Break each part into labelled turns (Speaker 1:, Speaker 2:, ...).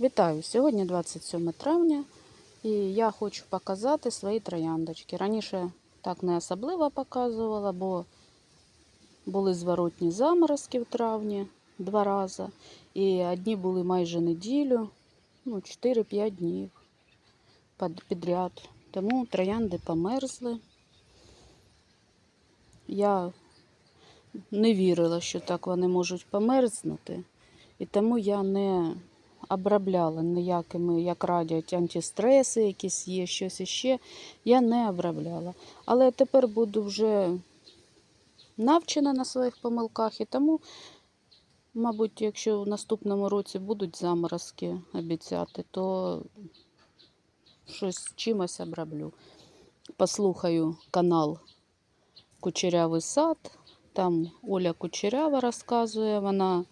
Speaker 1: Вітаю! Сьогодні 27 травня і я хочу показати свої трояндочки. Раніше так не особливо показувала, бо були зворотні заморозки в травні два рази. І одні були майже неділю, ну 4-5 днів підряд. Тому троянди померзли. Я не вірила, що так вони можуть померзнути. І тому я не обробляла ніякими, як радять, антистреси, якісь є, щось іще. Я не обробляла. Але тепер буду вже навчена на своїх помилках, і тому, мабуть, якщо в наступному році будуть заморозки обіцяти, то щось чимось оброблю. Послухаю канал Кучерявий сад. Там Оля Кучерява розказує, вона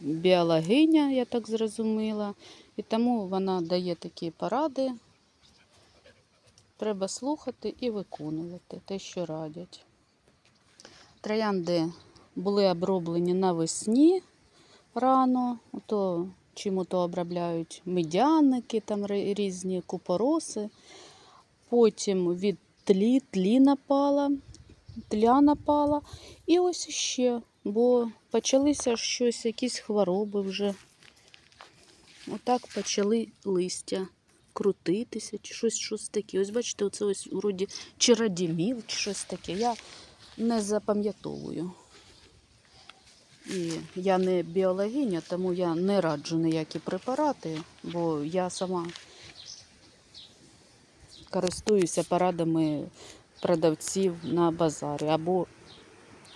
Speaker 1: біологиня, я так зрозуміла. І тому вона дає такі поради. Треба слухати і виконувати те, що радять. Троянди були оброблені навесні рано, то чим то обробляють медяники, там різні купороси. Потім від тлі, тлі напала, тля напала. І ось ще, бо почалися щось, якісь хвороби вже. Отак почали листя крутитися, чи щось, щось таке. Ось бачите, оце ось вроді чи радіміл, чи щось таке. Я не запам'ятовую. І я не біологиня, тому я не раджу ніякі препарати, бо я сама користуюся порадами продавців на базарі або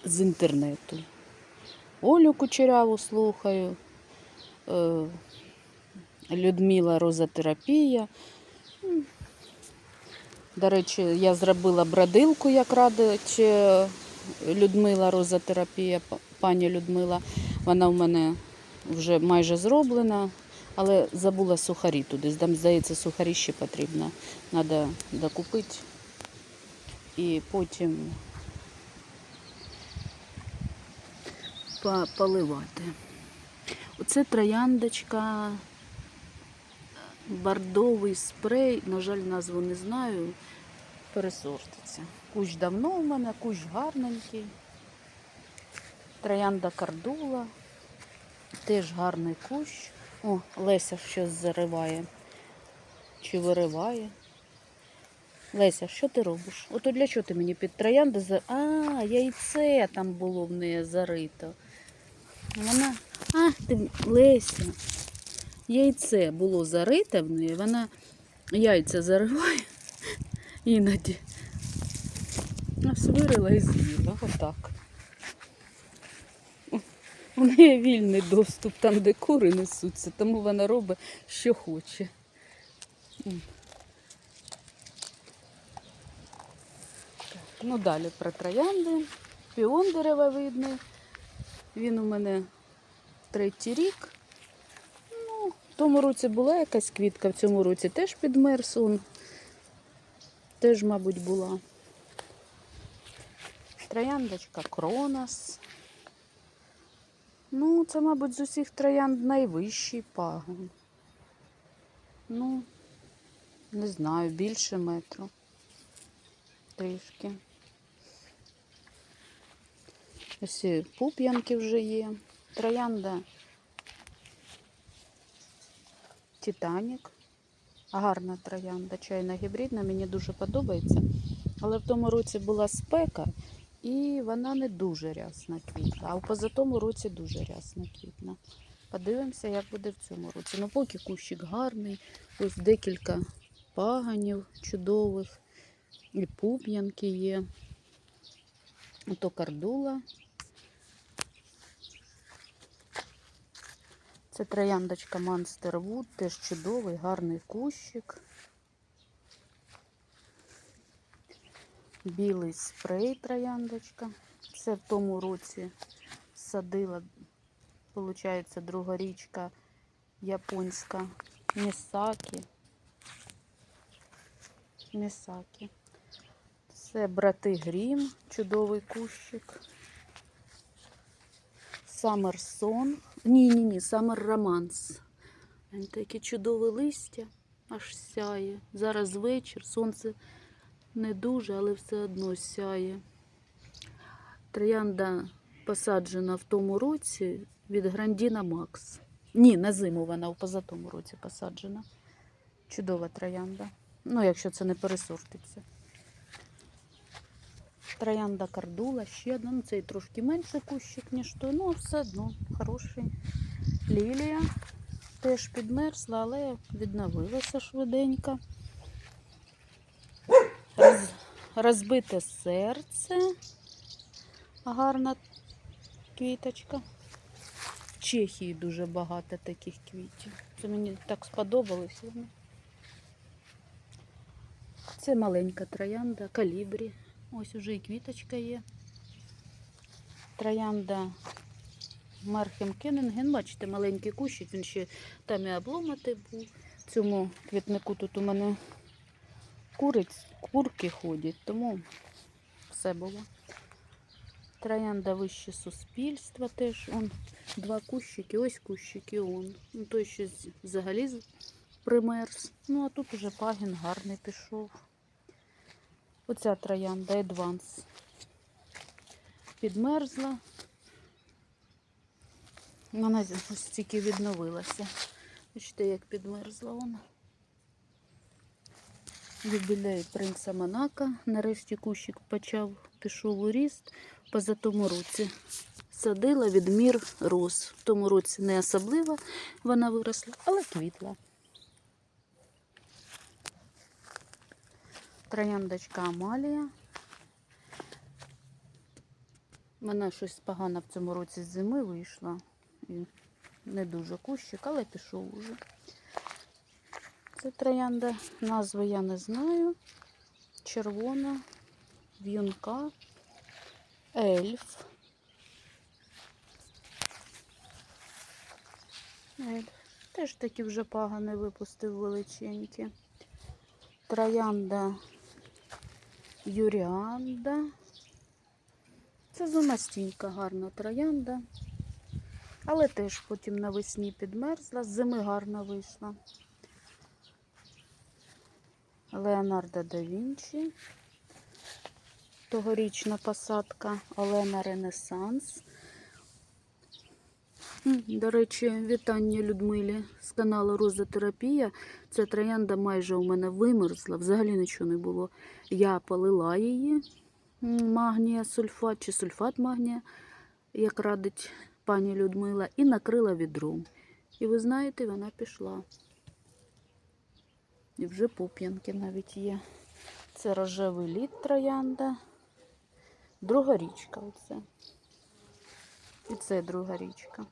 Speaker 1: з інтернету. Олю Кучеряву слухаю, е, Людмила Розотерапія. До речі, я зробила бродилку, як радить е, Людмила Розотерапія, пані Людмила. Вона в мене вже майже зроблена, але забула сухарі туди. Там, здається, сухарі ще потрібно. Треба докупити. І потім поливати. Оце трояндочка, бордовий спрей, на жаль, назву не знаю, пересортиться. Кущ давно у мене, кущ гарненький. Троянда кардула, теж гарний кущ. О, Леся щось зариває чи вириває. Леся, що ти робиш? Ото для чого ти мені під троянди за. А, яйце там було в неї зарито. Вона. Ах ти, Леся. Яйце було зарите в неї, вона яйця зариває іноді. Ось вирила і з'їла. Отак. У неї вільний доступ там, де кури несуться, тому вона робить, що хоче. Ну далі про троянди. Піон деревовидний. Він у мене третій рік. Ну, в тому році була якась квітка, в цьому році теж підмерз он. Теж, мабуть, була. Трояндочка Кронос. Ну, це, мабуть, з усіх троянд найвищий пагон. Ну, не знаю, більше метру. Трішки. Ось пуп'янки вже є. Троянда Титанік. Гарна троянда, чайна гібридна, мені дуже подобається. Але в тому році була спека, і вона не дуже рясна квітла. А в позатому році дуже рясна квітна. Подивимося, як буде в цьому році. Ну, поки кущик гарний, ось декілька паганів чудових, і пуп'янки є. Ото кардула. Це трояндочка Wood, теж чудовий, гарний кущик. Білий спрей трояндочка. Це в тому році садила, виходить, друга річка японська Місакі. Місакі. Це брати Грім, чудовий кущик. Summer Song, Ні, Summer Романс. Яке чудове листя, аж сяє. Зараз вечір, сонце не дуже, але все одно сяє. Троянда посаджена в тому році від Грандіна Макс. Ні, на зиму вона в позатому році посаджена. Чудова троянда. Ну, якщо це не пересортиться. Троянда кардула, ще одна. Ну, цей трошки менший кущик, ніж той, ну все одно хороший. Лілія теж підмерзла, але відновилася швиденько. Роз... Розбите серце. Гарна квіточка. В Чехії дуже багато таких квітів. Це мені так сподобалось. Це маленька троянда, калібрі. Ось уже і квіточка є. Троянда Мархем Кеннінген. Бачите, маленький кущик, він ще там і обломатий був. В цьому квітнику тут у мене куриць, курки ходять, тому все було. Троянда вище суспільства теж. Он два кущики, ось кущик і он. Ну, той ще взагалі примерз. Ну, а тут уже пагін гарний пішов. Оця троянда Едванс. Підмерзла. Вона ось тільки відновилася. Бачите, як підмерзла вона. Юбілей принца Монако. Нарешті кущик почав пішов ріст поза тому році. Садила відмір роз. В тому році не особливо вона виросла, але квітла. Трояндочка Амалія. Вона щось погано в цьому році з зими вийшла. І не дуже кущик, але пішов уже. Це троянда. Назви я не знаю. Червона, в'юнка, ельф. Ельф. Теж такі вже пагани випустив величенькі. Троянда Юріанда. Це зумастінька гарна троянда. Але теж потім навесні підмерзла, з зими гарно вийшла. Леонардо да Вінчі. Тогорічна посадка Олена Ренесанс. До речі, вітання Людмилі з каналу Розотерапія. Ця троянда майже у мене вимерзла, взагалі нічого не було. Я полила її магнія, сульфат чи сульфат магнія, як радить пані Людмила, і накрила відром. І ви знаєте, вона пішла. І вже пуп'янки навіть є. Це рожевий лід троянда. Друга річка оце. І це друга річка.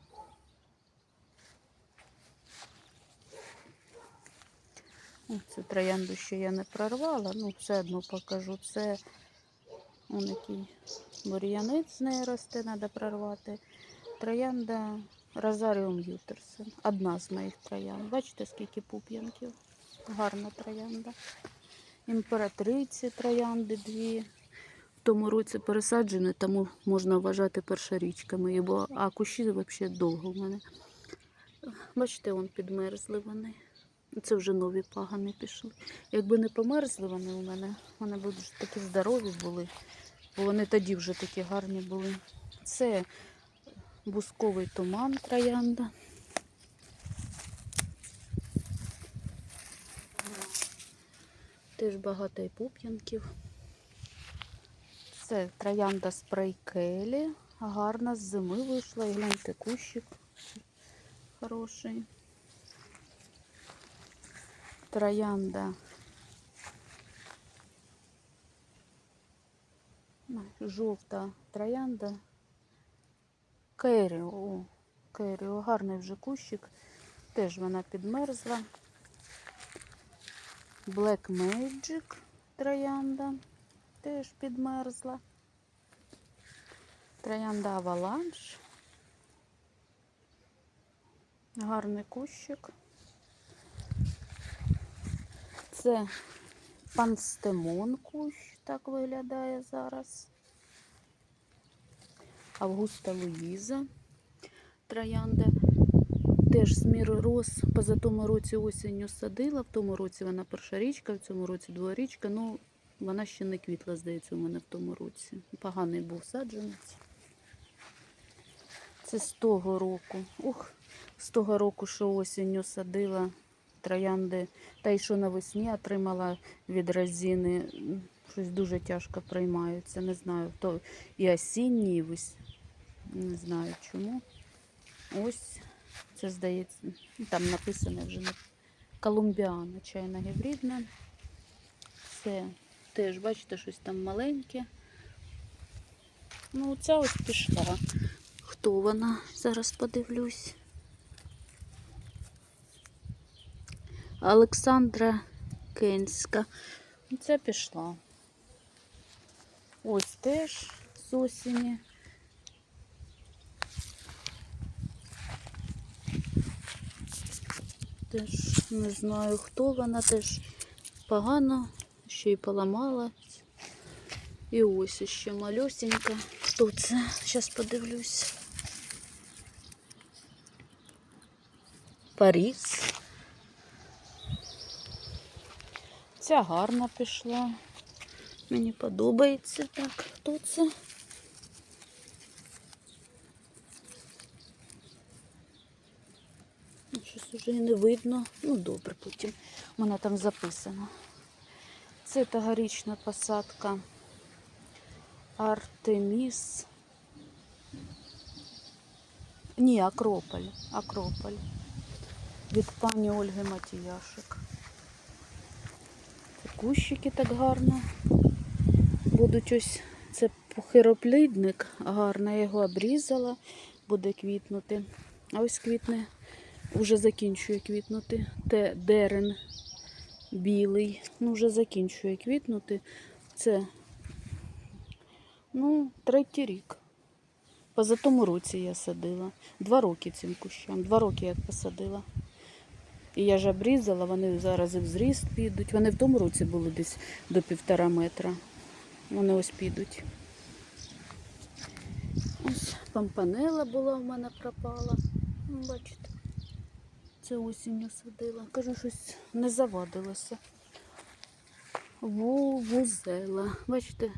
Speaker 1: О, Цю троянду ще я не прорвала, ну все одно покажу. Це он який бур'янець з неї росте, треба прорвати. Троянда Розаріум Ютерсен. Одна з моїх троянд. Бачите, скільки пуп'янків. Гарна троянда. Імператриці троянди дві. В тому році пересаджені, тому можна вважати першорічками. Бо, а кущі взагалі довго в мене. Бачите, вон підмерзли вони. Це вже нові пагани пішли. Якби не померзли вони у мене, вони б вже такі здорові були, бо вони тоді вже такі гарні були. Це бусковий туман троянда. Теж багато і пуп'янків. Це троянда спрей Келі. Гарна з зими вийшла. І гляньте, кущик хороший. Троянда. Жовта троянда. Керіо. О, Керіо. Гарний вже кущик. Теж вона підмерзла. Black Magic троянда. Теж підмерзла. Троянда Аваланш. Гарний кущик. Це панстемон кущ, так виглядає зараз. Августа Луїза. Троянда теж смір роз поза тому році осінню садила. В тому році вона першорічка, в цьому році дворічка. Ну, вона ще не квітла, здається, у мене в тому році. Поганий був саджанець. Це з того року. Ух, з того року, що осінню садила троянди. Та й що навесні отримала від розіни. Щось дуже тяжко приймаються. Не знаю. То і осінні, і вес... не знаю чому. Ось це здається. ну, Там написано вже на колумбіана, чайна гібридна. Це теж, бачите, щось там маленьке. Ну, ця ось пішла. Хто вона? Зараз подивлюсь. Олександра Кенська. Ну, Це пішла. Ось теж з осені. Теж не знаю, хто вона, теж погано, ще й поламала. І ось ще малюсенька. Хто це? Зараз подивлюсь. Паріс. Ця гарна пішла. Мені подобається. Так, хто це? Ну, Щось уже і не видно. Ну, добре, потім. Вона там записано. Це тогорічна посадка Артеміс. Ні, Акрополь. Акрополь. Від пані Ольги Матіяшик. Кущики так гарно. Будуть ось це похироплідник гарно. Я його обрізала, буде квітнути. А ось квітне, вже закінчує квітнути. Те дерен білий. Ну, вже закінчує квітнути. Це ну, третій рік. Поза тому році я садила. Два роки цим кущам. Два роки як посадила. І я ж обрізала, вони зараз і в зріст підуть. Вони в тому році були десь до півтора метра. Вони ось підуть. Ось пампанела була в мене пропала. Ну, бачите, це осінню садила. Кажу, щось не завадилося. Вувузела. Бачите,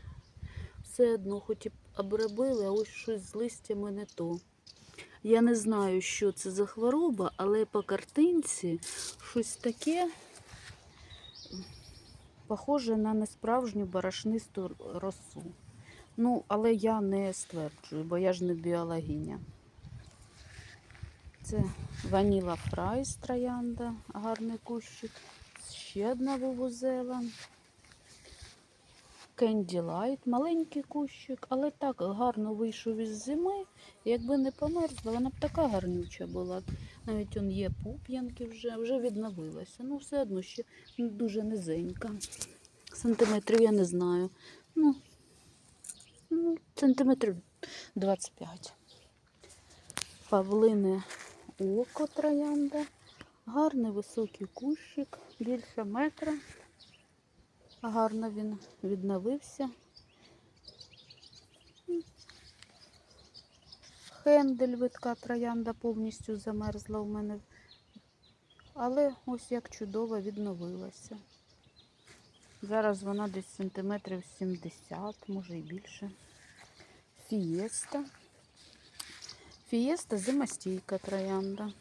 Speaker 1: все одно хоч і обробили, а ось щось з листями не то. Я не знаю, що це за хвороба, але по картинці щось таке похоже на несправжню барашнисту росу. Ну, але я не стверджую, бо я ж не біологиня. Це ваніла фрайс троянда, гарний кущик. Ще одна вувузела. Кенді Лайт, маленький кущик, але так гарно вийшов із зими. Якби не померзла, вона б така гарнюча була. Навіть он є пуп'янки вже, вже відновилася. Ну, все одно ще дуже низенька. Сантиметрів я не знаю. Ну, ну сантиметрів 25. Павлине око троянда. Гарний високий кущик, більше метра. Гарно він відновився. Хендель витка троянда повністю замерзла у мене. Але ось як чудово відновилася. Зараз вона десь сантиметрів 70, може і більше. Фієста. Фієста зимостійка троянда.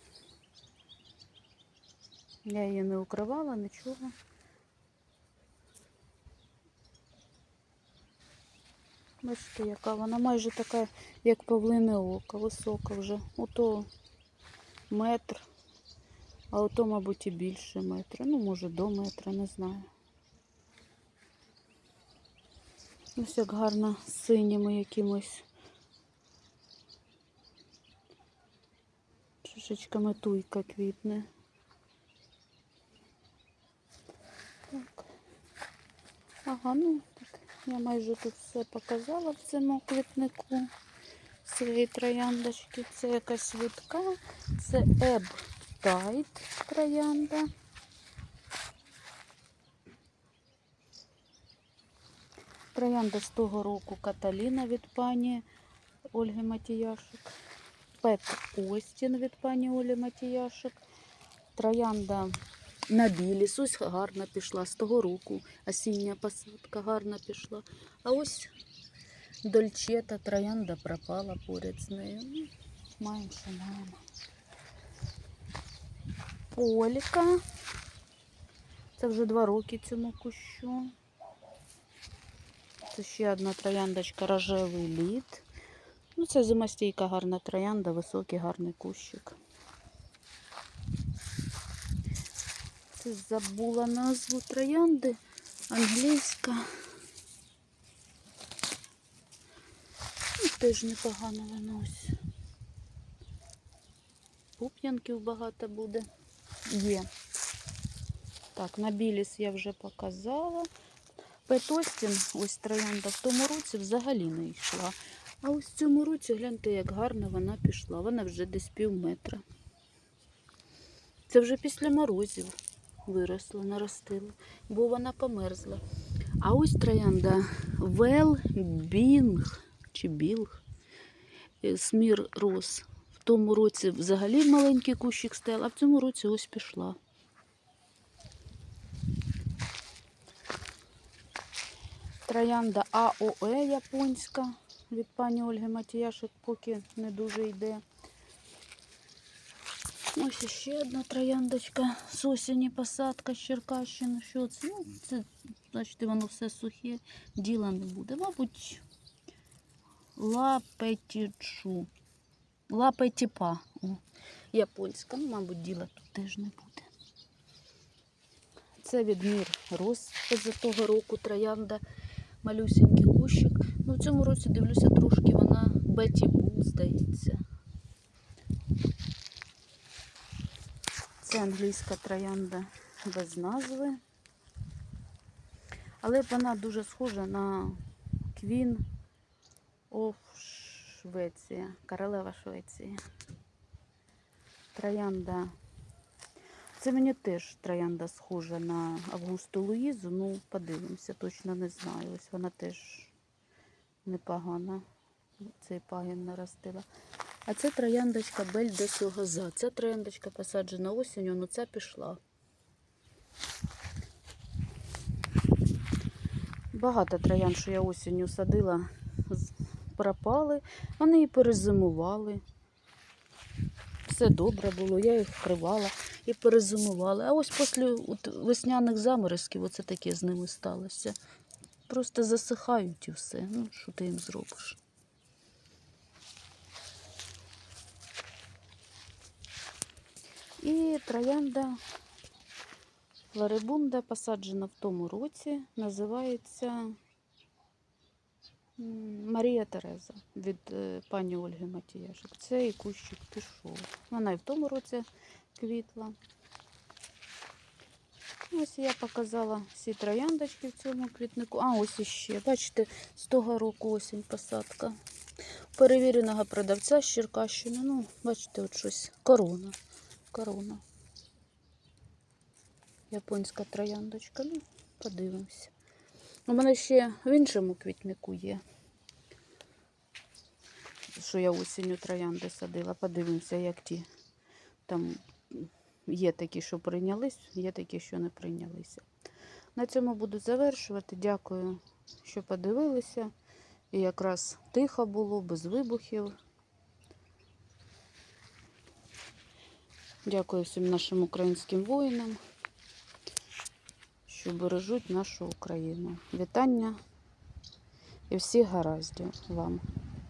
Speaker 1: Я її не укривала, нічого. Бачите, яка вона майже така, як павлине око, висока вже. Ото метр, а ото, мабуть, і більше метра. Ну, може, до метра, не знаю. Ось як гарно з синіми якимось шишечками туйка квітне. Так. Ага, ну так. Я майже тут все показала в цьому квітнику своєї трояндочки. Це якась витка, це Еб Тайт троянда. Троянда з того року Каталіна від пані Ольги Матіяшик. Пет Остін від пані Олі Матіяшик. Троянда на біліс. Ось гарна пішла з того року. Осіння посадка гарна пішла. А ось дольчета, троянда пропала поряд з нею. Ну, Маємо, що маємо. Поліка. Це вже два роки цьому кущу. Це ще одна трояндочка рожевий лід. Ну, це зимостійка гарна троянда, високий гарний кущик. Це забула назву троянди. Англійська. Ну, теж непогано воно. Пуп'янків багато буде. Є. Так, на біліс я вже показала. Петостін, ось троянда в тому році взагалі не йшла. А ось в цьому році гляньте, як гарно вона пішла. Вона вже десь пів метра. Це вже після морозів виросла, наростила, бо вона померзла. А ось троянда Вел Бінг чи Білг. е, Смір рос. В тому році взагалі маленький кущик стояв, а в цьому році ось пішла. Троянда АОЕ японська від пані Ольги Матіяшик, поки не дуже йде. Ось ще одна трояндочка з осені посадка з Черкащини. Що це? Ну, це, значить, воно все сухе, діла не буде. Мабуть, лапетічу. Лапетіпа. Японська. Ну, мабуть, діла тут теж не буде. Це відмір роз з того року троянда. Малюсенький кущик. Ну, в цьому році дивлюся трошки вона Беті Бул, здається. Це англійська троянда без назви. Але вона дуже схожа на Queen of Швеція, королева Швеції. Троянда. Це мені теж троянда схожа на Августу Луїзу. Ну, подивимося, точно не знаю. Ось вона теж непогана. Цей пагін наростила. А це трояндочка Бель де Сюгаза. Ця трояндочка посаджена осінню, ну ця пішла. Багато троянд, що я осінню садила, пропали. Вони і перезимували. Все добре було, я їх вкривала і перезимували. А ось після весняних заморозків оце таке з ними сталося. Просто засихають і все. Ну, що ти їм зробиш? І троянда Флорибунда посаджена в тому році, називається Марія Тереза від е, пані Ольги Матіяшик. Цей кущик пішов. Вона і в тому році квітла. Ось я показала всі трояндочки в цьому квітнику. А, ось іще. Бачите, з того року осінь посадка. Перевіреного продавця з Черкащини. Ну, бачите, от щось. Корона. Корона. Японська трояндочка. Ну, подивимося. У мене ще в іншому квітнику є. Що я осінню троянди садила. Подивимося, як ті там є такі, що прийнялись, є такі, що не прийнялися. На цьому буду завершувати. Дякую, що подивилися. І якраз тихо було, без вибухів. Дякую всім нашим українським воїнам, що бережуть нашу Україну. Вітання і всіх гараздів вам.